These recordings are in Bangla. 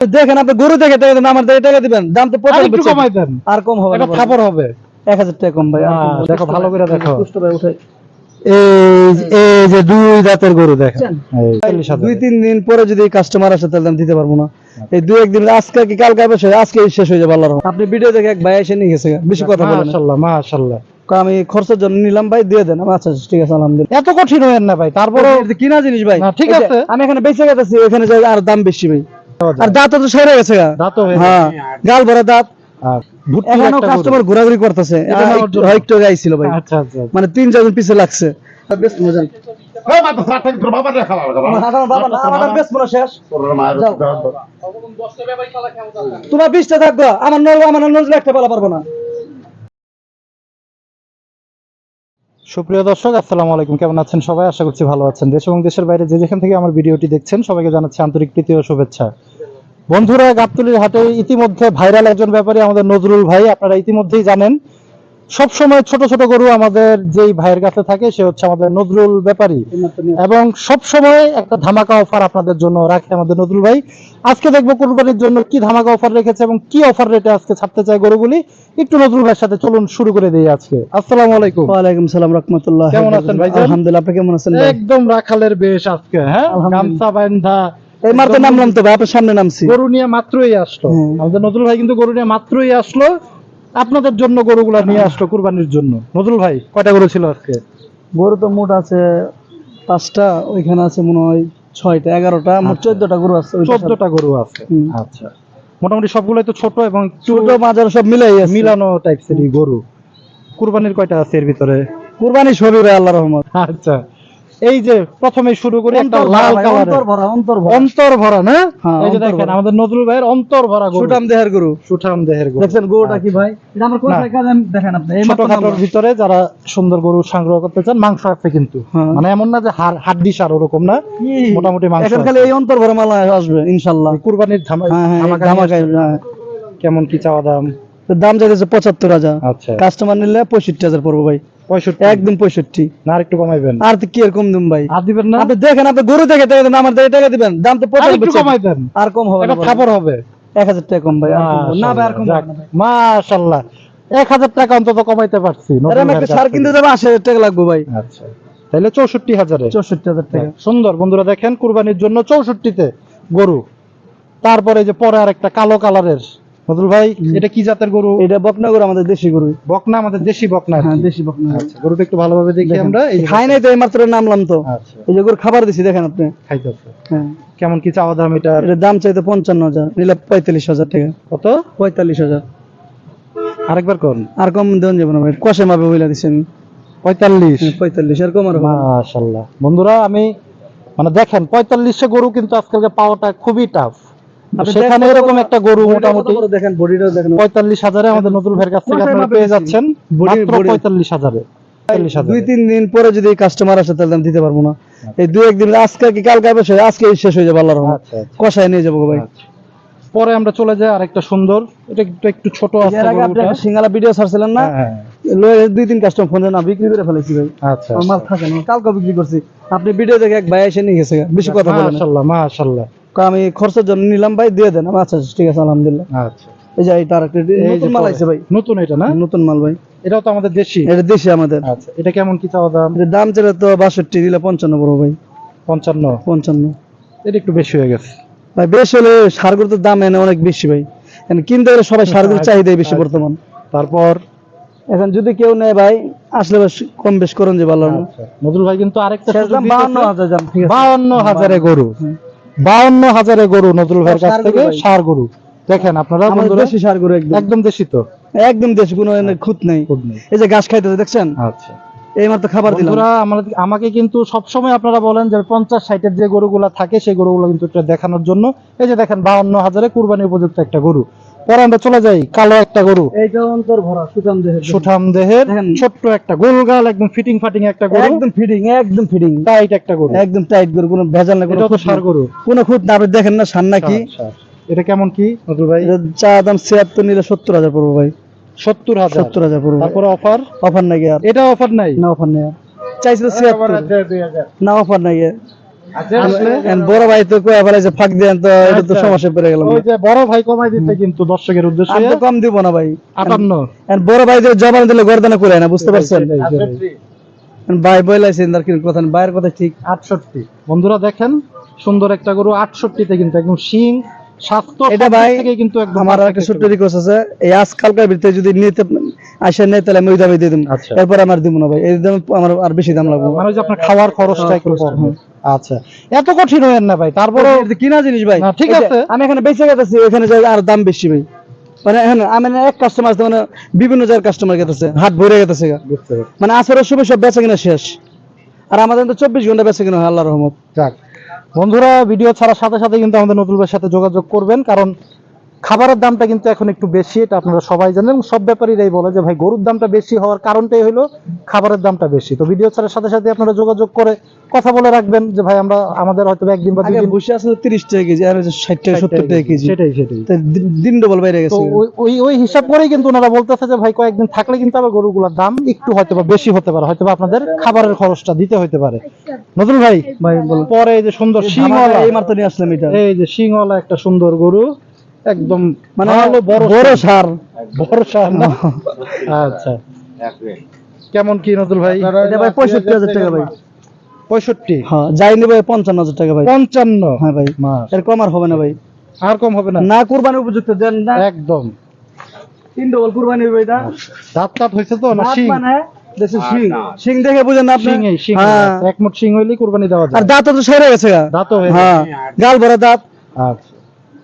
দেখেন আপনি গরু দেখে আমার দেখে টাকা দিবেন দাম তো আর পঁচানব্বই কমাই দেন। আর কম হবে খাবার হবে। এক হাজার টাকা কম ভাই হ্যাঁ। দেখো, ভালো করে দেখো। সুস্থ ভাই উঠাই। এই এই যে দুই দাঁতের গরু দেখেন। বুঝছেন? এই, চল্লিশ হাজার। দুই তিন দিন পরে যদি কাস্টমার আসে তাহলে আমি দিতে পারব না। এই দুই একদিন আজকে কি কালকে বসে আজকে শেষ হয়ে যাবে আল্লাহর আপনি ভিডিও দেখে এক ভাই এসে নিয়ে গেছে বেশি কথা বলেন মাশাআল্লাহ মাশাআল্লাহ। আমি খরচের জন্য নিলাম ভাই দিয়ে দেন। আচ্ছা ঠিক আছে আলহামদুলিল্লাহ। এত কঠিন হয়েন না ভাই তারপরেও এটা কিনা জিনিস ভাই? ঠিক আছে। আমি এখানে বেঁচে গেছি এখানে যাই আর দাম বেশি ভাই। আর দাঁত তো সেরে গেছে হয়ে হ্যাঁ গাল ভরা দাঁত। আর ভুট্টি এখনও একটা গরু। কাস্টমার ঘোরাঘুরি করতেছে। একটু ভাই। আচ্ছা আচ্ছা মানে তিন চারজন পিছে লাগছে। বেশ মজা। তোমার বিশটা থাকব। আমার নড়বো আমার নজরে একটা বেলা পারব না। সুপ্রিয় দর্শক আসসালামু আলাইকুম। কেমন আছেন সবাই? আশা করছি ভালো আছেন। দেশ এবং দেশের বাইরে যে যেখান থেকে আমার ভিডিওটি দেখছেন সবাইকে জানাচ্ছি আন্তরিক প্রীতি ও শুভেচ্ছা। বন্ধুরা গাবতলির হাটে ইতিমধ্যে ভাইরাল একজন ব্যাপারী আমাদের নজরুল ভাই আপনারা ইতিমধ্যেই জানেন। সব সময় ছোট ছোট গরু আমাদের যেই ভাইয়ের কাছে থাকে সে হচ্ছে আমাদের নজরুল ব্যাপারী। এবং সব সময় একটা ধামাকা অফার আপনাদের জন্য রাখে আমাদের নজরুল ভাই। আজকে দেখব কোরবানির জন্য কি ধামাকা অফার রেখেছে এবং কি অফার রেটে আজকে ছাড়তে চায় গরুগুলি। একটু নজরুল ভাইয়ের সাথে চলুন শুরু করে দিই আজকে। আসসালামু আলাইকুম। ওয়ালাইকুম সালাম রহমতুল্লাহ। কেমন আছেন ভাইজান? আলহামদুলিল্লাহ আপনি কেমন আছেন? একদম রাখালের বেশ আজকে হ্যাঁ? গামছা বান্ধা এই মারতে নামলাম তো ভাই আপনার সামনে নামছি। গরু নিয়ে মাত্রই আসলো। আমাদের নজরুল ভাই কিন্তু গরু নিয়ে মাত্রই আসলো। আপনাদের জন্য গরুগুলা নিয়ে আসলো কুরবানির জন্য। নজরুল ভাই কয়টা গরু ছিল আজকে? গরু তো মোট আছে পাঁচটা ওইখানে আছে মনে হয় ছয়টা এগারোটা মোট আচ্ছা। চোদ্দটা গরু আছে চোদ্দটা গরু আছে। আচ্ছা। মোটামুটি সবগুলোই তো ছোট এবং ছোট মাজার সব মিলাই মিলানো টাইপসেরই গরু। কুরবানির কয়টা আছে এর ভিতরে? কুরবানি সবই আল্লাহ রহমত। আচ্ছা। এই যে প্রথমে শুরু করি একটা লাল কালারের। অন্তর ভরা অন্তর ভরা অন্তর ভরা না? হ্যাঁ, এই যে দেখেন আমাদের নজরুল ভাইয়ের অন্তর ভরা গরু। সুটাম দেহের গরু। সুঠাম দেহের গরু। দেখছেন গরুটা কি ভাই? এটা আমার কোথায় না। কাজ দেখেন আপনি এই ছোটখাটোর ভিতরে যারা সুন্দর গরু সংগ্রহ করতে চান মাংস আছে কিন্তু। হ্যাঁ। মানে এমন না যে হাড় হাড্ডি সার ওরকম না মোটামুটি মাংস এখন খালি এই অন্তর ভরা মালা আসবে ইনশাল্লাহ। কুরবানির ধামা- হ্যাঁ ধামাকা। কেমন কি চাওয়া দাম? দাম যাইতেছে পঁচাত্তর হাজার। আচ্ছা। কাস্টমার নিলে পঁয়ষট্টি হাজার পড়ব ভাই। পঁয়ষট্টি। একদম পঁয়ষট্টি। না আর কমাইবেন। আর তো কি এরকম দিন ভাই? আর দিবেন না? আপনি দেখেন আপনি গরু দেখে টাকা আমার দেখে টাকা দিবেন। দাম তো আর পঁচাত্তর একটু কমাই দেন আর কম হবে না খাবার হবে। এক হাজার টাকা কম ভাই আর কম হবে না। না ভাই আর কম হবে না ভাই। মাশাল্লাহ এক হাজার টাকা অন্তত কমাইতে পারছি সার কিনতে। আশি হাজার টাকা লাগবে ভাই। আচ্ছা। তাহলে চৌষট্টি হাজারে। চৌষট্টি হাজার টাকা। সুন্দর বন্ধুরা দেখেন কুরবানির জন্য চৌষট্টিতে গরু। তারপরে যে পরে আর একটা কালো কালারের নজরুল ভাই এটা কি জাতের গরু? এটা বকনা গরু আমাদের দেশি গরু। বকনা আমাদের দেশি বকনা হ্যাঁ দেশি বকনা। আচ্ছা গরুটা একটু ভালোভাবে দেখি আমরা। খাই নাই তো নামলাম তো। আচ্ছা। এই যে গরু খাবার দিছি দেখেন আপনি। খাইতেছে। হ্যাঁ। কেমন কি চাওয়া দাম এটার দাম চাইতে টাকা। কত? পঁয়তাল্লিশ হাজার। আরেকবার কোন? আর কম দেন যাবে না ভাই কষে মাপে বইলা দিছি আমি। পঁয়তাল্লিশ? হ্যাঁ, পঁয়তাল্লিশ আর কম আর বন্ধুরা আমি মানে দেখেন পঁয়তাল্লিশে গরু কিন্তু আজকালকে পাওয়াটা খুবই টাফ সেখানে এরকম একটা গরু মোটামুটি দেখেন বডিটাও দেখেন। পঁয়তাল্লিশ হাজারে আমাদের নতুন ভাইয়ের কাছ থেকে আপনারা পেয়ে যাচ্ছেন মাত্র পঁয়তাল্লিশ হাজারে। দুই তিন দিন পরে যদি কাস্টমার আসে তাহলে আমি দিতে পারব না। এই দুই একদিন আজকে কি কালকে বসে আজকে শেষ হয়ে যাবে আল্লাহর রহমত। আচ্ছা আচ্ছা। কষায় নিয়ে যাব ভাই। আচ্ছা। পরে আমরা চলে যাই আরেকটা সুন্দর। এটা একটু একটু ছোট আছে এর আগে আপনি একটা সিঙ্গালা ভিডিও ছাড়ছিলেন না? হ্যাঁ, হ্যাঁ। লয়ে দুই তিন কাস্টমার ফোন না বিক্রি করে ফেলেছি ভাই। আচ্ছা মাল থাকে না কালকে বিক্রি করছি। আপনি ভিডিও দেখে এক ভাই এসে নিয়ে গেছে বেশি কথা বলেন। মাশাআল্লাহ আমি খরচের জন্য নিলাম ভাই দিয়ে দেন। আচ্ছা ঠিক আছে আলহামদুলিল্লাহ। আচ্ছা এই যে এটা আরেকটা নতুন মাল। আইছে ভাই। নতুন এটা না? নতুন মাল ভাই। এটাও তো আমাদের দেশি? এটা দেশি আমাদের। আচ্ছা এটা কেমন কি চাওয়া দাম? এটার দাম ছিল তো বাষট্টি দিলে পঞ্চান্ন বড় ভাই। পঞ্চান্ন? পঞ্চান্ন। এটা একটু বেশি হয়ে গেছে। ভাই বেশি হলে সারগুলোর তো দাম এনে অনেক বেশি ভাই। এখন কিনতে গেলে সবাই সারগুলোর চাহিদাই বেশি আচ্ছা। বর্তমান। তারপর? এখন যদি কেউ নেয় ভাই আসলে বেশ কম বেশ করুন যে ভালো। আচ্ছা, নজরুল ভাই কিন্তু আরেকটা শেষ সুযোগ দাম দিতেছে। বাহান্ন হাজার দাম ঠিক আছে। হাজারে গরু। বাউন্ন হাজারে গরু নজরুল ভাইয়ের কাছ থেকে সার গরু। দেখেন আপনারা বন্ধুরা দেশি সারগুলো একদম। একদম দেশি তো। একদম দেশি কোনো খুঁত নেই। এই যে ঘাস খাইতেছে দেখছেন? আচ্ছা। এইমাত্র খাবার দিলাম। বন্ধুরা আমাকে কিন্তু সবসময় আপনারা বলেন যে পঞ্চাশ ষাটের যে গরুগুলা থাকে সেই গরুগুলো কিন্তু একটু দেখানোর জন্য। এই যে দেখেন বাউন্ন হাজারে কুরবানি উপযুক্ত একটা গরু। পরে আমরা চলে যাই কালো একটা গরু। এইটা অন্তর ভরা সুতাম দেহের সুঠাম দেহের ছোট্ট একটা গোলগাল একদম ফিটিং ফাটিং একটা গরু। একদম ফিডিং একদম ফিডিং টাইট একটা গরু। একদম টাইট কোনো ভেজাল না কোনো সার গরু। কোনো খুঁত না আপনি দেখেন না সার নাকি। এটা কেমন কি নজরুল ভাই? চা দাম ছিয়াত্তর নিলে সত্তর হাজার পড়ব ভাই। সত্তর হাজার। সত্তর হাজার পড়ব। তারপরে অফার? অফার নাকি আর। এটা অফার নাই? না অফার নেই। চাইছিল ছিয়াত্তর। না অফার নাই বড় ভাই তো কয়ে ফেলে যে ফাঁক দেন তো এটা তো আচ্ছা। সমস্যা পড়ে গেলাম ওই যে বড় ভাই কমাই দিচ্ছে কিন্তু দর্শকের উদ্দেশ্যে। আমি কম দিব না ভাই। আটান্ন। এখন বড় ভাই যে জবান দিলে গর্দানা করে না বুঝতে পারছেন? সেটাই, সেটাই। এখন ভাই বইলাইছেন তার কি কথা? ভাইয়ের কথা ঠিক। আটষট্টি। বন্ধুরা দেখেন সুন্দর একটা গরু আটষট্টিতে কিন্তু একদম শিং স্বাস্থ্য এটা ভাই কিন্তু একদম আমার একটা ছোট্ট রিকোয়েস্ট আছে। এই আজকালকার ভিতরে যদি নিতে নেই তাহলে আমি ওই দামে দিয়ে দেবো আচ্ছা। এরপর আমার দিব না ভাই। এই দাম আমার আর বেশি দাম লাগবে মানে যে আপনার খাওয়ার খরচটা একটু খরচটা, পড়বে আচ্ছা। এত কঠিন হয়েন না ভাই তারপরে কিনা জিনিস ভাই। ঠিক আছে। আমি এখানে বেঁচে ওখানে যাই আর দাম বেশি ভাই। মানে এখানে আমি এক কাস্টমার মানে বিভিন্ন জায়গার কাস্টমার গেতেছে হাট ভরে গেতেছে মানে আসরের সময় সব বেচা কিনা শেষ। আর আমাদের তো চব্বিশ ঘণ্টা বেচা কিনা আল্লাহ রহমত। যাক। বন্ধুরা ভিডিও ছাড়ার সাথে সাথে কিন্তু আমাদের নতুন সাথে যোগাযোগ করবেন কারণ খাবারের দামটা কিন্তু এখন একটু বেশি এটা আপনারা সবাই জানেন এবং সব ব্যাপারীরাই বলে যে ভাই গরুর দামটা বেশি হওয়ার কারণটাই হলো খাবারের দামটা বেশি। তো ভিডিও ছাড়ার সাথে সাথে আপনারা যোগাযোগ করে কথা বলে রাখবেন যে ভাই আমরা আমাদের হয়তো একদিন বা দুই আগে দিন বসে আসলে তিরিশ টাকা কেজি আর ষাট টাকা সত্তর টাকা কেজি। সেটাই সেটাই তো দিন- ডবল বাইরে গেছে। ওই- ওই ওই হিসাব করেই কিন্তু ওনারা বলতেছে যে ভাই কয়েকদিন থাকলে কিন্তু আবার গরুগুলোর দাম একটু হয়তো বা বেশি হতে পারে হয়তো বা আপনাদের খাবারের খরচটা দিতে হতে পারে। নতুন ভাই ভাই বলো পরে এই যে সুন্দর শিংওয়ালা এই মাত্র নিয়ে আসলাম এটা। এই যে শিংওয়ালা একটা সুন্দর গরু। একদম মানে ভালো বড় বড় সার। বড় সার না? আচ্ছা। কেমন কি নতুল ভাই? এটা ভাই পঁয়ষট্টি হাজার টাকা ভাই। পঁয়ষট্টি? হ্যাঁ যাই নিবে পঞ্চান্ন হাজার টাকা ভাই। পঞ্চান্ন? হ্যাঁ ভাই এর কম আর হবে না ভাই। আর কম হবে না? না কুরবানি উপযুক্ত দেন না। একদম। তিন ডবল কুরবানি হবে এটা। দাঁত কাট হয়েছে তো না শিং? মানে দেশের শিং। শিং দেখে বুঝেন না আপনি? শিং হ্যাঁ। একমট শিং হইলেই কুরবানি দেওয়া যায়। আর দাঁত তো সেরে গেছে দাঁত হয়ে হ্যাঁ গাল ভরা দাঁত। আচ্ছা।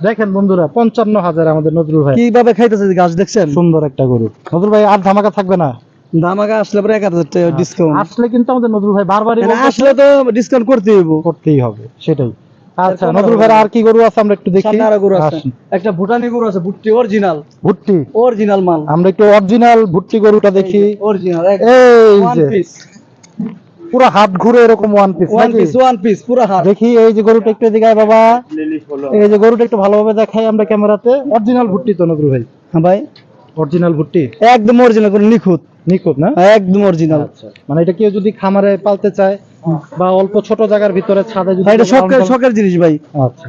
দেখেন বন্ধুরা পঞ্চান্ন হাজার আমাদের নজরুল ভাই। কীভাবে খাইতেছে গাছ দেখছেন? সুন্দর একটা গরু। নজরুল ভাই আর ধামাকা থাকবে না? দামাকা আসলে পরে এক হাজার টাকা ডিসকাউন্ট আসলে কিন্তু আমাদের নজরুল ভাই বারবারই আসলে তো ডিসকাউন্ট করতে হইব। করতেই হবে সেটাই। আচ্ছা নজরুল ভাই আর কি গরু আছে আমরা একটু দেখি? আরও গরু আছে। একটা ভুটানি গরু আছে ভুট্টি অরিজিনাল ভুট্টি? অরিজিনাল মাল। আমরা একটু অরিজিনাল ভুট্টি গরুটা দেখি। অরিজিনাল এই যে। পুরো হাত ঘুরে এরকম one piece one piece one piece পুরো হাত। দেখি এই যে গরুটা একটু এদিকে বাবা। এই যে গরুটা একটু ভালোভাবে দেখাই আমরা ক্যামেরাতে। অরিজিনাল ভুট্টি তো নজরুল ভাই। হ্যাঁ ভাই। অরিজিনাল ভুট্টি? একদম অরিজিনাল করে নিখুঁত। নিখুঁত না? একদম অরিজিনাল আচ্ছা। মানে এটা কেউ যদি খামারে পালতে চায় বা অল্প ছোট জায়গার ভিতরে ছাদে যদি এটা শখের শখের জিনিস ভাই। আচ্ছা।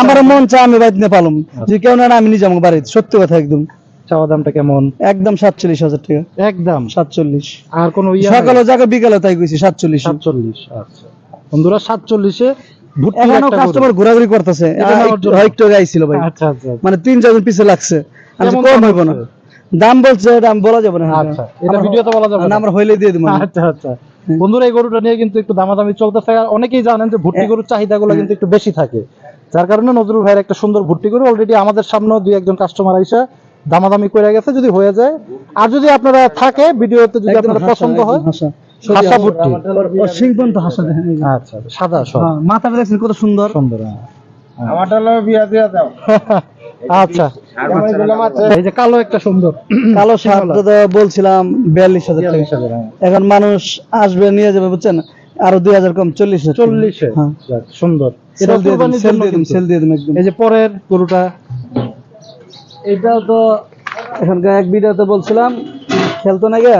আমার মন চায় আমি বাড়িতে নিয়ে পালুম। যদি কেউ না না আমি নিজে আমার বাড়িতে। সত্যি কথা একদম। চাওয়া দামটা কেমন? একদম সাতচল্লিশ হাজার টাকা। একদম? সাতচল্লিশ। আর কোন সকালে জায়গা বিকালে তাই কইছি সাতচল্লিশ। সাতচল্লিশ আচ্ছা। বন্ধুরা সাতচল্লিশে এখনও কাস্টমার ঘোরাঘুরি করতেছে। এটা নেওয়ার জন্য। একটু গাইছিল ভাই। আচ্ছা আচ্ছা মানে তিন চারজন পিছে লাগছে। আমি কম হইব না। দাম বলছে আমি বলা যাবে না। আচ্ছা এটা ভিডিওতে বলা যাবে না না। আমরা হইলে দিয়ে দিব। আচ্ছা আচ্ছা। বন্ধুরা এই গরুটা নিয়ে কিন্তু একটু দামাদামি চলতেছে। আর অনেকেই জানেন যে ভুট্টি গরুর চাহিদাগুলো কিন্তু একটু বেশি থাকে। যার কারণে নজরুল ভাইয়ের একটা সুন্দর ভুট্টি গরু। অলরেডি আমাদের সামনেও দুই একজন কাস্টমার আইসা দামাদামি করে গেছে যদি হয়ে যায়। আর যদি আপনারা থাকে ভিডিওতে যদি আপনাদের পছন্দ হয় হাসা। ভুট্টি সিং হাসা দেখেন আচ্ছা সাদা সব। হ্যাঁ, মাথাটা দেখছেন কত সুন্দর। সুন্দর হ্যাঁ। আমারটা হলো বিয়া দিয়া দাও। আচ্ছা। এই যে কালো একটা সুন্দর। কালো বলছিলাম বিয়াল্লিশ হাজার টাকা। হ্যাঁ। এখন মানুষ আসবে নিয়ে যাবে বুঝছেন? আরও দুই হাজার কম চল্লিশ চল্লিশ? হ্যাঁ। সুন্দর। সেল দিয়ে দিন সেল দিয়ে এই যে পরের গরুটা এটাও তো এখানকার এক ভিডিওতে বলছিলাম খেলতো না গে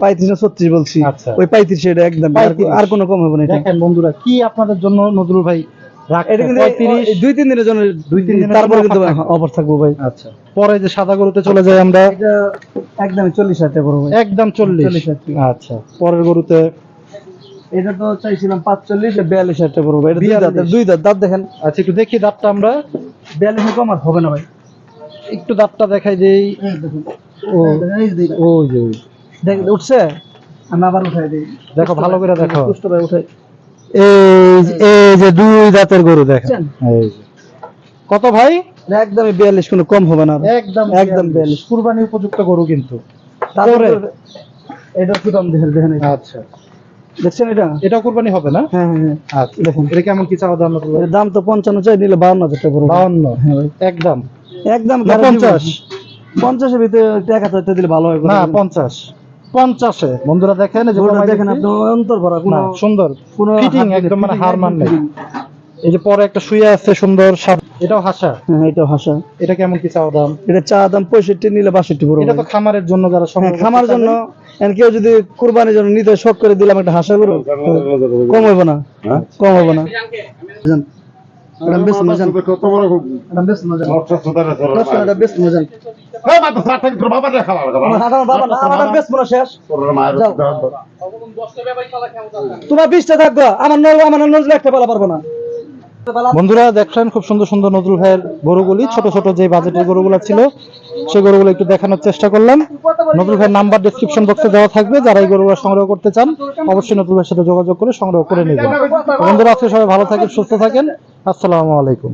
পঁয়ত্রিশ না ছত্রিশ বলছি। আচ্ছা। ওই পঁয়ত্রিশ এটা একদম আর- 35 কোনো কম হবে না দেখেন বন্ধুরা কি আপনাদের জন্য নজরুল ভাই এটা কিন্তু দুই তিন দিনের জন্য দুই তিন দিনের তারপরে কিন্তু অফার থাকব। ভাই। আচ্ছা। পরে যে সাদা গরুতে চলে যাই আমরা। একদম চল্লিশ হাজার একদম চল্লিশ। আচ্ছা। পরের গরুতে এটা তো চাইছিলাম পাঁচচল্লিশ বিয়াল্লিশ হাজার টাকা পড়ব এটা দুই দাঁত দুই দাঁত দাঁত দেখেন। আচ্ছা একটু দেখি দাঁতটা আমরা। বিয়াল্লিশ কম আর হবে না ভাই। একটু দাঁতটা দেখাই দেই। ও। ওই যে। দেখ উঠছে? আমি আবার উঠাই দিই। দেখো ভালো করে দেখো। ভাই উঠাই এই এই যে দুই দাঁতের গরু দেখেন। এই কত ভাই? একদমই বিয়াল্লিশ কোনো কম হবে না। একদম একদম বিয়াল্লিশ। কুরবানি উপযুক্ত গরু কিন্তু। তারপরে এটা কি দাম দেখেন দেখেন আচ্ছা। দেখছেন এটা? এটা কুরবানি হবে না? হ্যাঁ হ্যাঁ হ্যাঁ। আচ্ছা। দেখুন। এটা কেমন কি চাওয়া দাম? দাম তো পঞ্চান্ন চাই নিলে বাউন্ন হাজার টাকা বাউন্ন? হ্যাঁ একদম। একদম পঞ্চাশ? পঞ্চাশের ভিতরে এক দিলে ভালো হয় না পঞ্চাশ। পঞ্চাশে। বন্ধুরা দেখেন দেখেন আপনি অন্তর ভরা কোনো না, সুন্দর। ফিটিং একদম মানে হার মান নেই। এই যে পরে একটা শুয়ে আছে সুন্দর এটাও হাসা? হ্যাঁ এটা হাসা। এটা কেমন কি চাওয়া দাম? এটা চা দাম পঁয়ষট্টি নিলে বাষট্টি পড়বে। এটা তো খামারের জন্য যারা হ্যাঁ খামার জন্য। কেউ যদি কুরবানির জন্য নিতে শখ করে দিলাম একটা হাসা গরু কম হইব না। কম হইব না। এটা বেশ মজান কত বড় এটা বেশ মজান এটা বেশ মজান তোমার বিশটা থাকবে আমার নল আমার নজরে একটা বেলা পারব না। বন্ধুরা দেখছেন খুব সুন্দর সুন্দর নজরুল ভাইয়ের গরুগুলি ছোট ছোট যে বাজেটের গরুগুলো ছিল সেই গরুগুলো একটু দেখানোর চেষ্টা করলাম। নজরুল ভাইয়ের নাম্বার ডিসক্রিপশন বক্সে দেওয়া থাকবে যারা এই গরুগুলো সংগ্রহ করতে চান অবশ্যই নজরুল ভাইয়ের সাথে যোগাযোগ করে সংগ্রহ করে নেবেন বন্ধুরা আজকে সবাই ভালো থাকেন সুস্থ থাকেন। আসসালামু আলাইকুম।